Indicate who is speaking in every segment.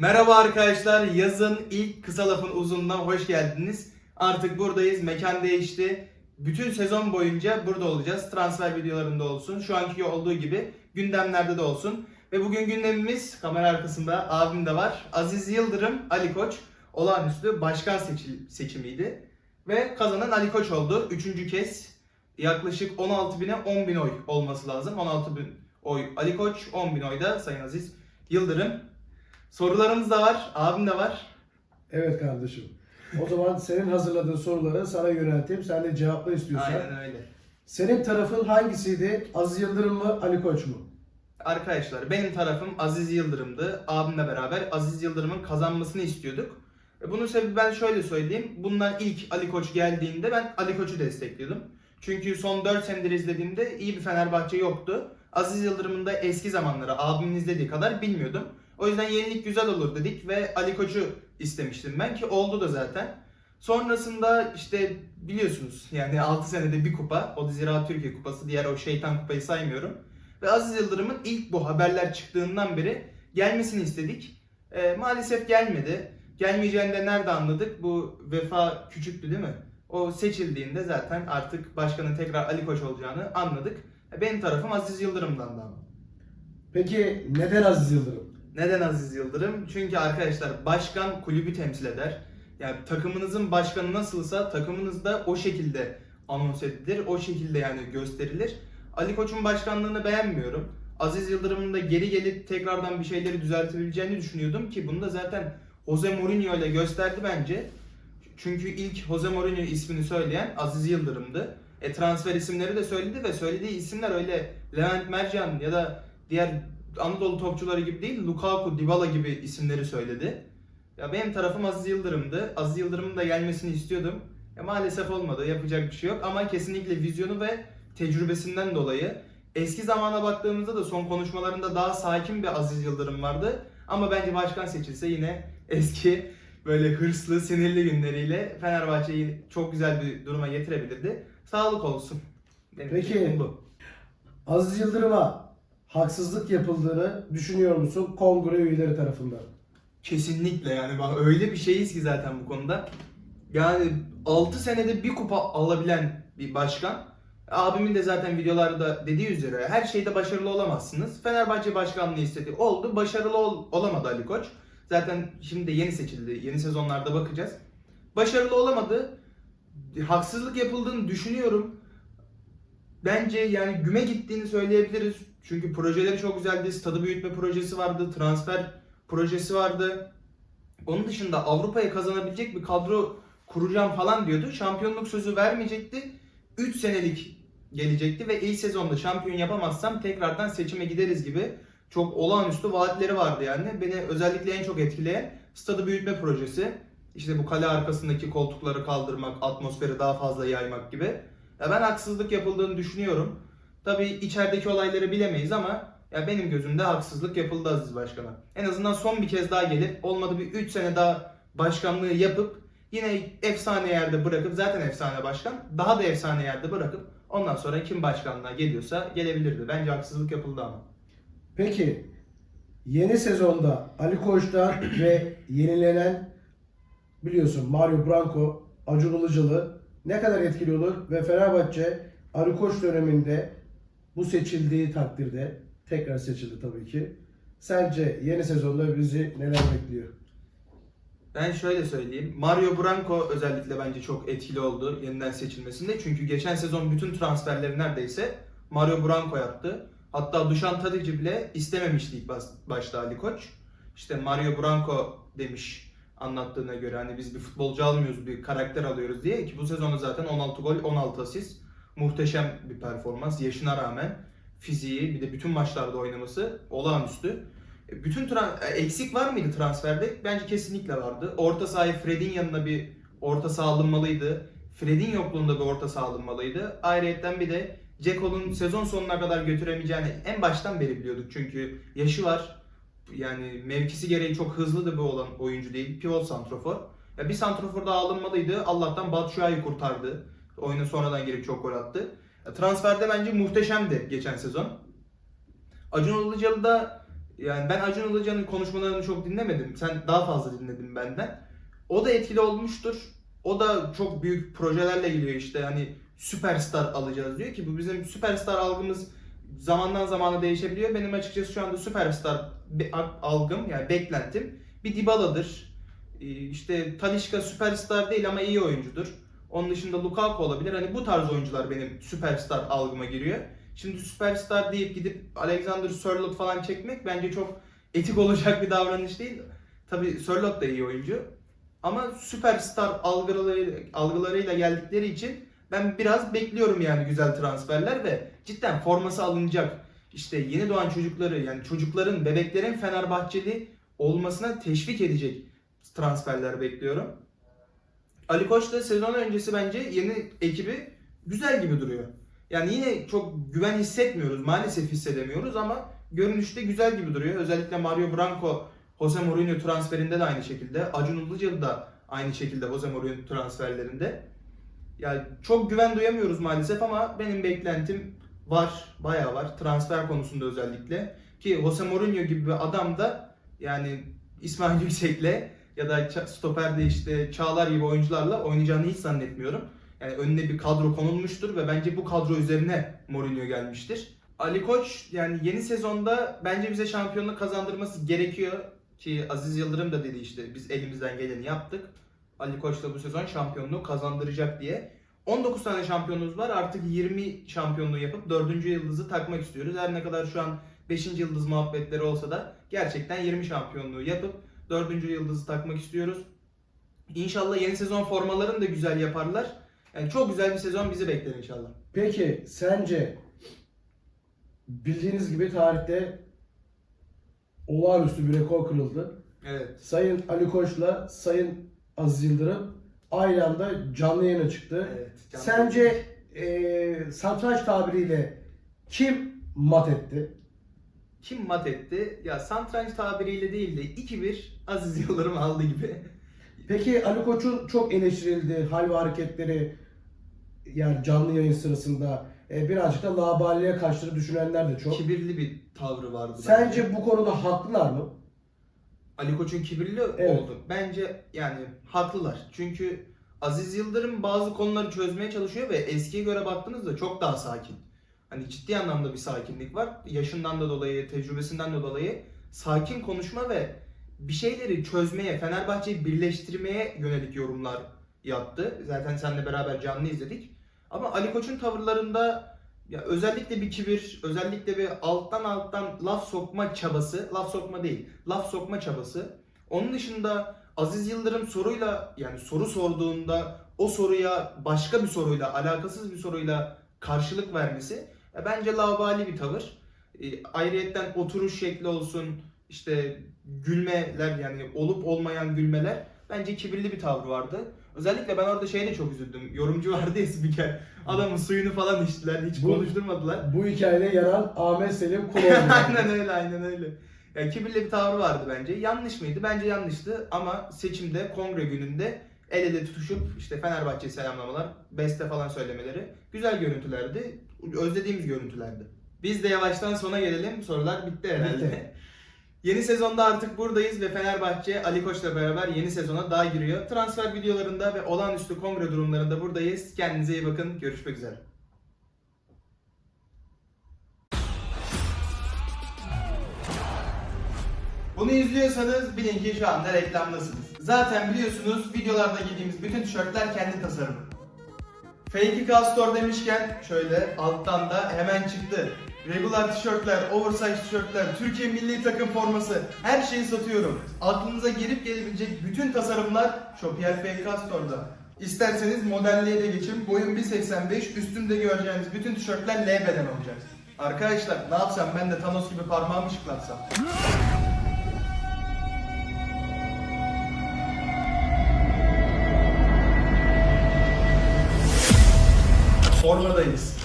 Speaker 1: Merhaba arkadaşlar, yazın ilk kısa lafın uzununa hoş geldiniz. Artık buradayız, mekan değişti. Bütün sezon boyunca burada olacağız. Transfer videolarında olsun, şu anki olduğu gibi gündemlerde de olsun. Ve bugün gündemimiz, kamera arkasında abim de var. Aziz Yıldırım, Ali Koç olağanüstü başkan seçil- seçimiydi. Ve kazanan Ali Koç oldu. Üçüncü kez yaklaşık 16 bine 10 bin oy olması lazım. 16 bin oy Ali Koç, 10 bin oy da Sayın Aziz Yıldırım. Sorularımız da var, abim de var.
Speaker 2: Evet kardeşim. O zaman senin hazırladığın soruları sana yönelteyim. Sen de cevapla istiyorsan.
Speaker 1: Aynen öyle.
Speaker 2: Senin tarafın hangisiydi? Aziz Yıldırım mı, Ali Koç mu?
Speaker 1: Arkadaşlar benim tarafım Aziz Yıldırım'dı. Abimle beraber Aziz Yıldırım'ın kazanmasını istiyorduk. E, Bunun sebebi ben şöyle söyleyeyim. Bundan ilk Ali Koç geldiğinde ben Ali Koç'u destekliyordum. Çünkü son 4 senedir izlediğimde iyi bir Fenerbahçe yoktu. Aziz Yıldırım'ın da eski zamanları abimin izlediği kadar bilmiyordum. O yüzden yenilik güzel olur dedik ve Ali Koç'u istemiştim ben ki oldu da zaten. Sonrasında işte biliyorsunuz yani 6 senede bir kupa. O da Ziraat Türkiye Kupası. Diğer o şeytan kupayı saymıyorum. Ve Aziz Yıldırım'ın ilk bu haberler çıktığından beri gelmesini istedik. Ee, maalesef gelmedi. Gelmeyeceğini de nerede anladık? Bu Vefa Küçüktü değil mi? O seçildiğinde zaten artık başkanın tekrar Ali Koç olacağını anladık. E, Benim tarafım Aziz Yıldırım'dan da.
Speaker 2: Peki neden Aziz Yıldırım?
Speaker 1: Neden Aziz Yıldırım? Çünkü arkadaşlar başkan kulübü temsil eder. Yani takımınızın başkanı nasılsa takımınız da o şekilde anons edilir. O şekilde yani gösterilir. Ali Koç'un başkanlığını beğenmiyorum. Aziz Yıldırım'ın da geri gelip tekrardan bir şeyleri düzeltebileceğini düşünüyordum ki bunu da zaten Jose Mourinho ile gösterdi bence. Çünkü ilk Jose Mourinho ismini söyleyen Aziz Yıldırım'dı. E transfer isimleri de söyledi ve söylediği isimler öyle Levent Mercan ya da diğer Anadolu topçuları gibi değil, Lukaku, Dybala gibi isimleri söyledi. Ya benim tarafım Aziz Yıldırım'dı. Aziz Yıldırım'ın da gelmesini istiyordum. Ya maalesef olmadı, yapacak bir şey yok ama kesinlikle vizyonu ve tecrübesinden dolayı eski zamana baktığımızda da son konuşmalarında daha sakin bir Aziz Yıldırım vardı. Ama bence başkan seçilse yine eski böyle hırslı, sinirli günleriyle Fenerbahçe'yi çok güzel bir duruma getirebilirdi. Sağlık olsun. Benim
Speaker 2: Peki.
Speaker 1: bu.
Speaker 2: Aziz Yıldırım'a haksızlık yapıldığını düşünüyor musun kongre üyeleri tarafından?
Speaker 1: Kesinlikle yani bak öyle bir şeyiz ki zaten bu konuda. Yani 6 senede bir kupa alabilen bir başkan. Abimin de zaten videolarda dediği üzere her şeyde başarılı olamazsınız. Fenerbahçe başkanlığı istedi. Oldu. Başarılı ol- olamadı Ali Koç. Zaten şimdi de yeni seçildi. Yeni sezonlarda bakacağız. Başarılı olamadı. Haksızlık yapıldığını düşünüyorum. Bence yani güme gittiğini söyleyebiliriz. Çünkü projeleri çok güzeldi. Stadı büyütme projesi vardı. Transfer projesi vardı. Onun dışında Avrupa'ya kazanabilecek bir kadro kuracağım falan diyordu. Şampiyonluk sözü vermeyecekti. 3 senelik gelecekti ve ilk sezonda şampiyon yapamazsam tekrardan seçime gideriz gibi çok olağanüstü vaatleri vardı yani. Beni özellikle en çok etkileyen stadı büyütme projesi. İşte bu kale arkasındaki koltukları kaldırmak, atmosferi daha fazla yaymak gibi. Ya ben haksızlık yapıldığını düşünüyorum. Tabii içerideki olayları bilemeyiz ama ya benim gözümde haksızlık yapıldı Aziz Başkan'a. En azından son bir kez daha gelip olmadı bir 3 sene daha başkanlığı yapıp yine efsane yerde bırakıp zaten efsane başkan daha da efsane yerde bırakıp ondan sonra kim başkanlığa geliyorsa gelebilirdi. Bence haksızlık yapıldı ama.
Speaker 2: Peki yeni sezonda Ali Koç'tan ve yenilenen biliyorsun Mario Branco, Acun Ilıcalı ne kadar etkili olur ve Fenerbahçe Ali Koç döneminde bu seçildiği takdirde tekrar seçildi tabii ki. Sence yeni sezonda bizi neler bekliyor?
Speaker 1: Ben şöyle söyleyeyim. Mario Branco özellikle bence çok etkili oldu yeniden seçilmesinde. Çünkü geçen sezon bütün transferleri neredeyse Mario Branco yaptı. Hatta Dušan Tadić'i bile istememişti ilk başta Ali Koç. İşte Mario Branco demiş anlattığına göre hani biz bir futbolcu almıyoruz bir karakter alıyoruz diye ki bu sezonda zaten 16 gol 16 asist muhteşem bir performans yaşına rağmen fiziği bir de bütün maçlarda oynaması olağanüstü. E, Bütün tra- e, eksik var mıydı transferde? Bence kesinlikle vardı. Orta sahaya Fred'in yanına bir orta saha alınmalıydı. Fred'in yokluğunda bir orta saha alınmalıydı. Ayrıyeten bir de Ceko'nun sezon sonuna kadar götüremeyeceğini en baştan beri biliyorduk. Çünkü yaşı var. Yani mevkisi gereği çok hızlı da bir olan oyuncu değil. Pivot santrofor. Ya bir santrofor daha alınmalıydı. Allah'tan Batshuayi kurtardı. Oyuna sonradan girip çok gol attı. Ya transferde bence muhteşemdi geçen sezon. Acun Ilıcalı da Yani ben Acun Ilıcalı'nın konuşmalarını çok dinlemedim. Sen daha fazla dinledin benden. O da etkili olmuştur. O da çok büyük projelerle geliyor işte hani süperstar alacağız diyor ki bu bizim süperstar algımız zamandan zamana değişebiliyor. Benim açıkçası şu anda süperstar algım yani beklentim bir Dybala'dır. İşte Talisca süperstar değil ama iyi oyuncudur. Onun dışında Lukaku olabilir. Hani bu tarz oyuncular benim süperstar algıma giriyor. Şimdi süperstar deyip gidip Alexander Sörloth falan çekmek bence çok etik olacak bir davranış değil. Tabii Sörloth da iyi oyuncu. Ama süperstar algılarıyla, algılarıyla geldikleri için ben biraz bekliyorum yani güzel transferler ve cidden forması alınacak. İşte yeni doğan çocukları yani çocukların, bebeklerin Fenerbahçeli olmasına teşvik edecek transferler bekliyorum. Ali Koç da sezon öncesi bence yeni ekibi güzel gibi duruyor. Yani yine çok güven hissetmiyoruz. Maalesef hissedemiyoruz ama görünüşte güzel gibi duruyor. Özellikle Mario Branco, Jose Mourinho transferinde de aynı şekilde. Acun Ilıcalı da aynı şekilde Jose Mourinho transferlerinde. Yani çok güven duyamıyoruz maalesef ama benim beklentim var. Bayağı var. Transfer konusunda özellikle. Ki Jose Mourinho gibi bir adam da yani İsmail Yüksek'le ya da stoperde işte Çağlar gibi oyuncularla oynayacağını hiç zannetmiyorum. Yani önüne bir kadro konulmuştur ve bence bu kadro üzerine Mourinho gelmiştir. Ali Koç yani yeni sezonda bence bize şampiyonluk kazandırması gerekiyor ki Aziz Yıldırım da dedi işte biz elimizden geleni yaptık. Ali Koç da bu sezon şampiyonluğu kazandıracak diye. 19 tane şampiyonluğumuz var. Artık 20 şampiyonluğu yapıp 4. yıldızı takmak istiyoruz. Her ne kadar şu an 5. yıldız muhabbetleri olsa da gerçekten 20 şampiyonluğu yapıp 4. yıldızı takmak istiyoruz. İnşallah yeni sezon formalarını da güzel yaparlar. Yani çok güzel bir sezon bizi bekler inşallah.
Speaker 2: Peki sence bildiğiniz gibi tarihte olağanüstü bir rekor kırıldı.
Speaker 1: Evet.
Speaker 2: Sayın Ali Koç'la Sayın Aziz Yıldırım aynı anda canlı yayına çıktı.
Speaker 1: Evet. canlı-
Speaker 2: Sence e, satranç tabiriyle kim mat etti?
Speaker 1: Kim mat etti? Ya satranç tabiriyle değil de 2-1 Aziz Yıldırım aldı gibi.
Speaker 2: Peki Ali Koç'un çok eleştirildiği hal ve hareketleri yani canlı yayın sırasında e, birazcık da laballiğe kaçtığını düşünenler de çok.
Speaker 1: Kibirli bir tavrı vardı. bence.
Speaker 2: Sence bu konuda haklılar mı?
Speaker 1: Ali Koç'un kibirli
Speaker 2: Evet.
Speaker 1: oldu. Bence yani haklılar. Çünkü Aziz Yıldırım bazı konuları çözmeye çalışıyor ve eskiye göre baktığınızda çok daha sakin. Hani ciddi anlamda bir sakinlik var. Yaşından da dolayı, tecrübesinden de dolayı sakin konuşma ve bir şeyleri çözmeye, Fenerbahçe'yi birleştirmeye yönelik yorumlar yaptı. Zaten seninle beraber canlı izledik. Ama Ali Koç'un tavırlarında ya özellikle bir kibir, özellikle bir alttan alttan laf sokma çabası, laf sokma değil, laf sokma çabası. Onun dışında Aziz Yıldırım soruyla yani soru sorduğunda o soruya başka bir soruyla, alakasız bir soruyla karşılık vermesi bence laubali bir tavır. E, ayrıyetten oturuş şekli olsun, işte gülmeler yani olup olmayan gülmeler bence kibirli bir tavrı vardı. Özellikle ben orada şeye de çok üzüldüm. Yorumcu vardı ya spiker. Adamın suyunu falan içtiler. Hiç
Speaker 2: Bu-
Speaker 1: konuşturmadılar.
Speaker 2: Bu hikayede yanan Ahmet Selim Kuloğlu.
Speaker 1: aynen öyle aynen öyle. Yani kibirli bir tavrı vardı bence. Yanlış mıydı? Bence yanlıştı ama seçimde kongre gününde el ele tutuşup işte Fenerbahçe'yi selamlamalar, beste falan söylemeleri güzel görüntülerdi. Özlediğimiz görüntülerdi. Biz de yavaştan sona gelelim. Sorular bitti herhalde.
Speaker 2: Bitti.
Speaker 1: Yeni sezonda artık buradayız ve Fenerbahçe Ali Koç'la beraber yeni sezona daha giriyor. Transfer videolarında ve olağanüstü kongre durumlarında buradayız. Kendinize iyi bakın. Görüşmek üzere. Bunu izliyorsanız bilin ki şu anda reklamdasınız. Zaten biliyorsunuz videolarda giydiğimiz bütün tişörtler kendi tasarımı. Fake Store demişken şöyle alttan da hemen çıktı. Regular tişörtler, oversize tişörtler, Türkiye milli takım forması her şeyi satıyorum. Aklınıza gelip gelebilecek bütün tasarımlar Shopier Fake Store'da. İsterseniz modelliğe de geçin. Boyum 1.85, üstümde göreceğiniz bütün tişörtler L beden olacak. Arkadaşlar ne yapsam ben de Thanos gibi parmağımı şıklatsam. Formadayız.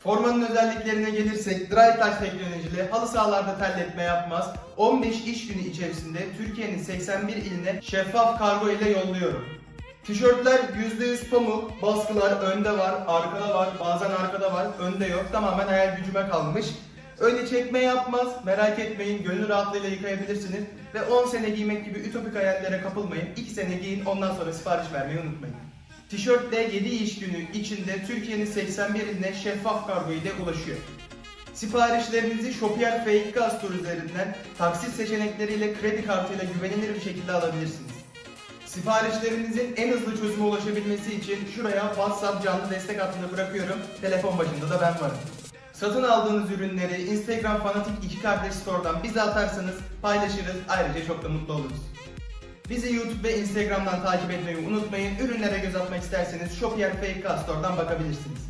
Speaker 1: Formanın özelliklerine gelirsek dry touch teknolojili halı sahalarda terletme yapmaz. 15 iş günü içerisinde Türkiye'nin 81 iline şeffaf kargo ile yolluyorum. Tişörtler %100 pamuk, baskılar önde var, arkada var, bazen arkada var, önde yok. Tamamen hayal gücüme kalmış. Öyle çekme yapmaz, merak etmeyin, gönül rahatlığıyla yıkayabilirsiniz. Ve 10 sene giymek gibi ütopik hayallere kapılmayın. 2 sene giyin, ondan sonra sipariş vermeyi unutmayın. Tişörtle 7 iş günü içinde Türkiye'nin 81 iline şeffaf kargo ile ulaşıyor. Siparişlerinizi Shopier Fake Store üzerinden taksit seçenekleriyle kredi kartıyla güvenilir bir şekilde alabilirsiniz. Siparişlerinizin en hızlı çözüme ulaşabilmesi için şuraya WhatsApp canlı destek hattını bırakıyorum. Telefon başında da ben varım. Satın aldığınız ürünleri Instagram Fanatik 2 Kardeş Store'dan bize atarsanız paylaşırız. Ayrıca çok da mutlu oluruz. Bizi YouTube ve Instagram'dan takip etmeyi unutmayın. Ürünlere göz atmak isterseniz Shopier Gas Store'dan bakabilirsiniz.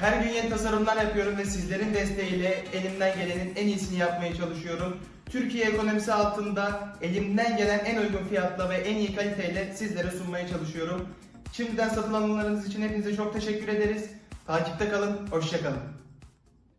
Speaker 1: Her gün yeni tasarımlar yapıyorum ve sizlerin desteğiyle elimden gelenin en iyisini yapmaya çalışıyorum. Türkiye ekonomisi altında elimden gelen en uygun fiyatla ve en iyi kaliteyle sizlere sunmaya çalışıyorum. Şimdiden satın alımlarınız için hepinize çok teşekkür ederiz. Takipte kalın, hoşçakalın.